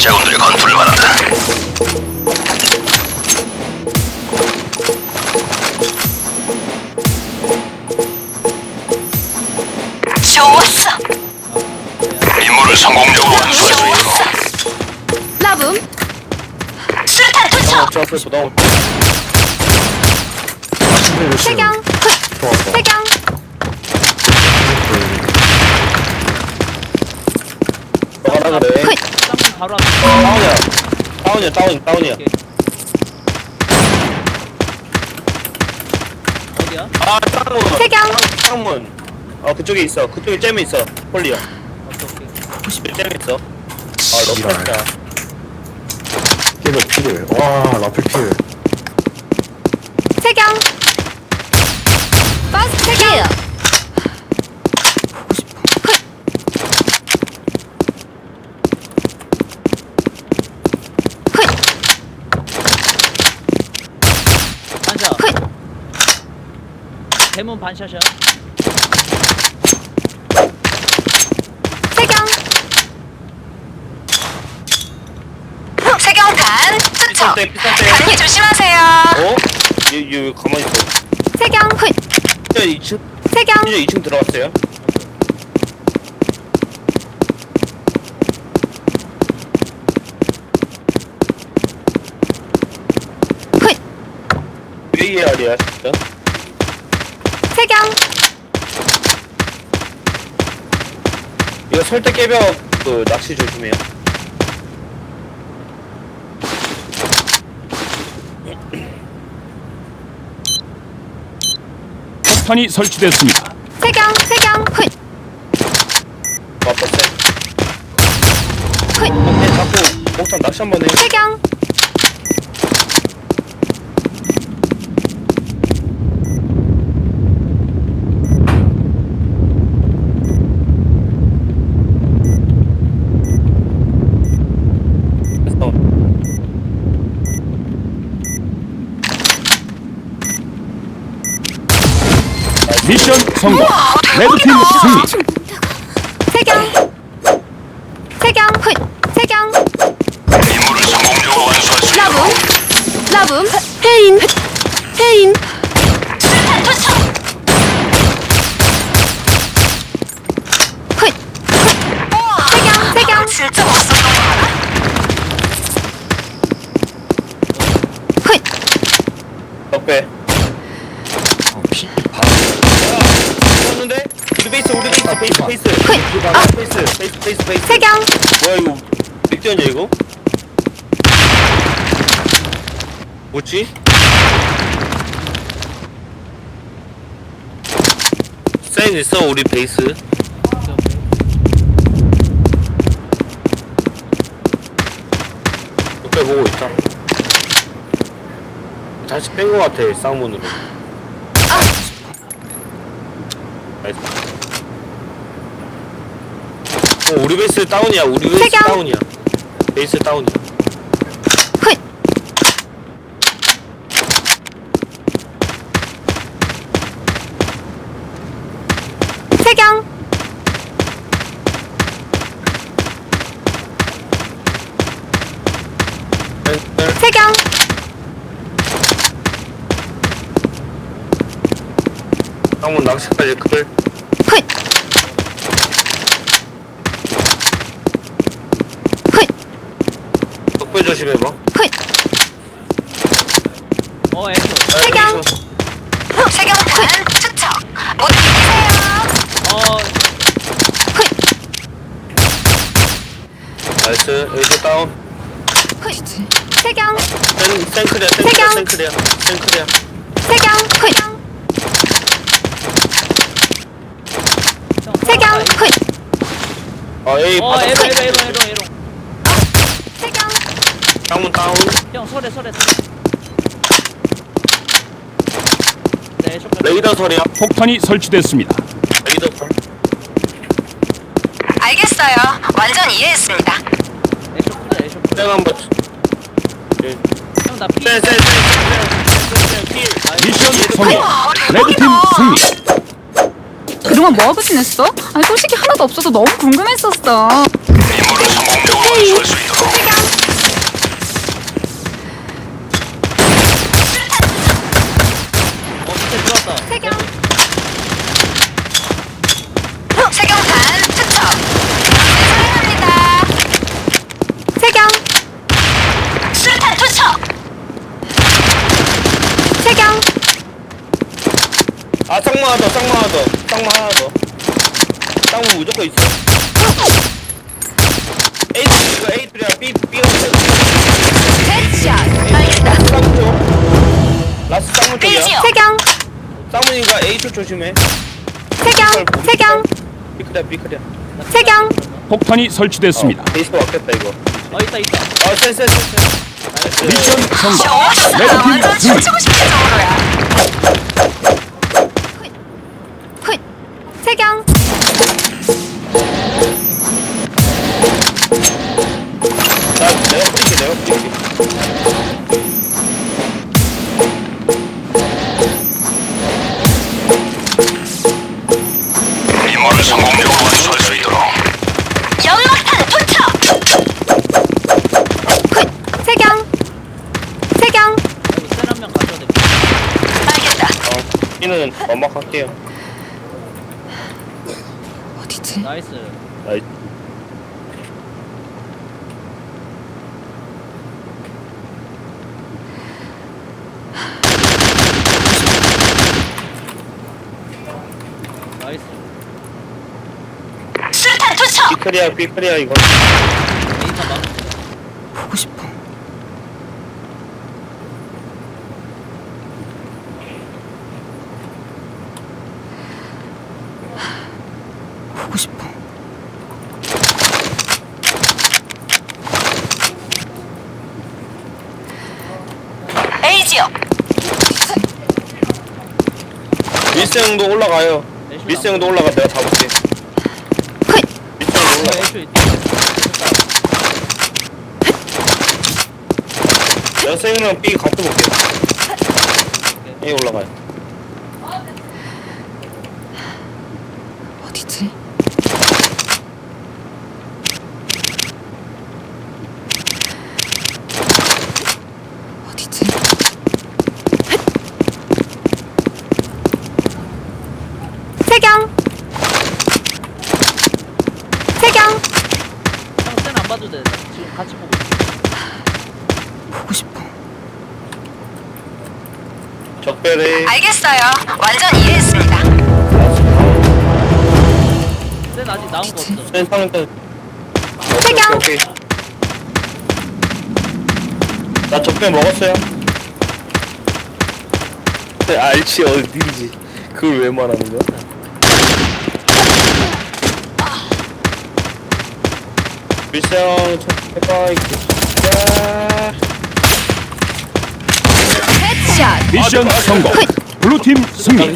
자군들이 건투를 말한다. 좋았어. 임무를 성공적으로 완수할 수 있도록 라붐. 수류탄 투척. 저 앞에서 나온 세경. 훗. 세경. 바로 앞에. 다운이야. 다운이야 다운 다운이야. 오케이. 어디야? 아 쌍문. 세경. 쌍문. 어 그쪽에 있어. 그쪽에 잼이 있어. 폴리야. 오케이 오케이. 잼이 있어. 아 너무. 뺐다 피를 피를 와 라플 필 세경. 버스 세경. 반샷 훗. 대문 반샷이야 세경. 세경탄 투척. 비싼 단히 조심하세요. 어? 얘, 얘 가만히 있어 세경. 훗. 진짜 2층 세경. 진짜 2층 들어갔어요 훗. VAR이야 진짜 세경. 이거 설대 깨벽 그 낚시 조심해요 폭탄이 설치됐습니다. 세경. 세경. 훗. 맞다 쎄 훗. 근데 자꾸 목탄 낚시 한번 해 세경. 미션 성공. 레드팀 승리. 세경. 세경. 훗. 세경. 임무를 성공적으로 완수할 수 라붐. 있도록 라붐. 투척. 훗. 훗. 세경. 세경. 진짜 없었던 거 알아? 훗. 덕배 쳤는데? 우리 베이스 우리 베이스 베이스 베이스 아. 베이스 베이스 베이스 베이스 세경. 뭐야 이거 맥주냐 이거? 뭐지? 사인 있어 우리 베이스 옆에 보고 있다 다시 뺀거 같아 쌍문으로 나이스 어, 우리 베이스 다운이야 우리 베이스 세경. 다운이야 베이스 다운이야 훗. 세경. 세경. 쌍문 낚시까지 클 훗. 훗. 덕배 조심해봐 훗. 어 에이쇼 세경. 세경탄 투척. 모두 이기세요. 어 나이스 여기 다운 훗. 세경. 센, 센크리야. 센크리야 센크리야 센크리야 세경. 훗. 형, 세경. 아, 훗. 어 에이 어 바닥 에롱 에롱 세경. 쌍문 다운 형 설에 설에 설에 네 레이더 소리야 폭탄이 설치됐습니다. 레이더 소 알겠어요. 완전 이해했습니다. 에쇼 풀이야 에쇼 풀땡 한번 형나 피. 쎄쎄쎄쎄쎄쎄 미션 성공. 레드팀 승리. 그동안 뭐하고 지냈어? 아니 솔직히 하나도 없어서 너무 궁금했었어 임무를 성공적으로 완수할 수 있도록 세경. 아 쌍문 하나 더 쌍문 하나 더. 쌍문 하나 더. 쌍문 무조건 있어. A 이거 A 둘이야. B B가 헤드샷. 알겠다. 쌍문 쪽. 라스 쌍문 쪽이야. B지요. 세경, 쌍문이가 A 쪽 조심해. 세경, 세경, 비크리야 비크리야 세경. 폭탄이 설치됐습니다. 베이스 왔겠다 이거. 어 있다 있다. 아 센스 센스 센스. 미션 성공. 레드팀 승리. 어 B는 완막할게요 어디지? 나이스 나이 나이스 수류탄 투척. 비크리야 비크리야 이거 에이타 막 보고 싶어. 보고 싶어. A지요. 밀스 형도 올라가요. 밀스 형도 올라가. 내가 잡을게. 밀스 형도 올라가. 애쇼 있다 내가 세형이랑 B 같이 볼게. A 올라가요 어디지? 어디지? 세경, 세경. 형센안 봐도 돼 지금 같이 보고 있어 보고 싶어. 적별해 알겠어요. 완전 이해했습니다. 센 아직 나온 거 없어 센때 세경. 오케이 나 적별 먹었어요 네, 알지 어디지 그걸 왜 말하는 거야? 밀스 형 해봐 이거 헤드샷. 미션 성공. 블루팀 승리.